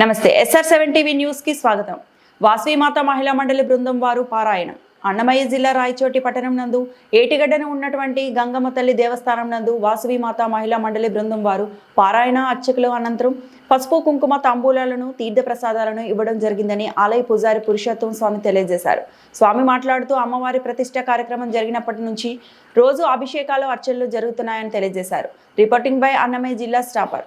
నమస్తే SR seven TV న్యూస్కి స్వాగతం. వాసవి మాత మహిళా మండలి బృందం వారు పారాయణం. అన్నమయ్య జిల్లా రాయచోటి పట్టణం నందు ఏటిగడ్డన ఉన్నటువంటి గంగమ్మ తల్లి దేవస్థానం నందు వాసవిమాత మహిళా మండలి బృందం వారు పారాయణ అర్చకులు అనంతరం పసుపు కుంకుమ తాంబూలాలను తీర్థ ప్రసాదాలను ఇవ్వడం జరిగిందని ఆలయ పూజారి పురుషోత్తం స్వామి తెలియజేశారు. స్వామి మాట్లాడుతూ అమ్మవారి ప్రతిష్ట కార్యక్రమం జరిగినప్పటి నుంచి రోజు అభిషేకాలు అర్చనలు జరుగుతున్నాయని తెలియజేశారు. రిపోర్టింగ్ బై అన్నమయ్య జిల్లా స్టాపర్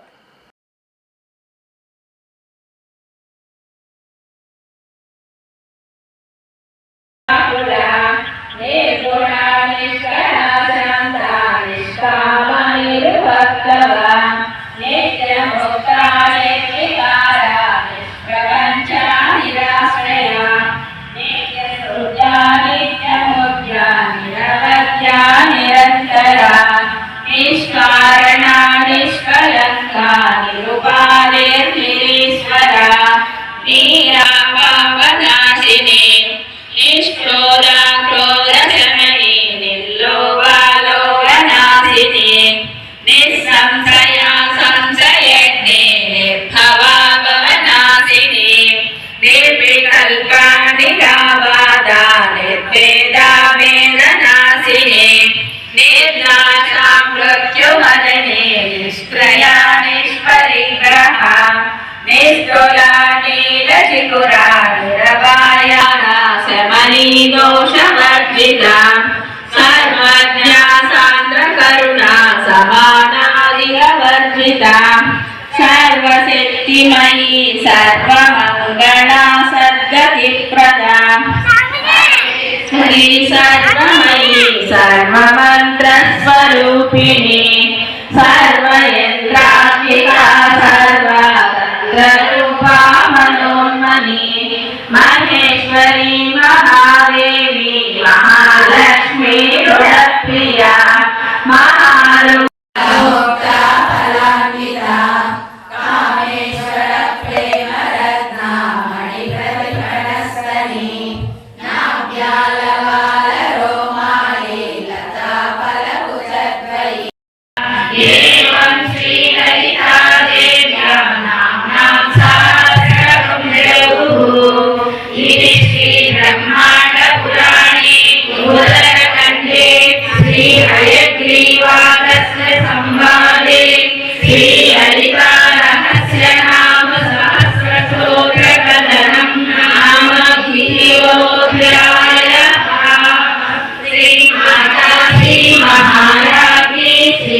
నిష్కారణా నిష్కలంకా నిరుపాదేశ్వర శమనీ దోషవర్జిత సర్వజ్ఞా సాంద్ర కరుణా సమానాదివర్జిత సర్వశక్తిమయీ సర్వమంగళా సద్గతి ప్రదా సర్వమయీ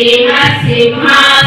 శ్రీ మాతా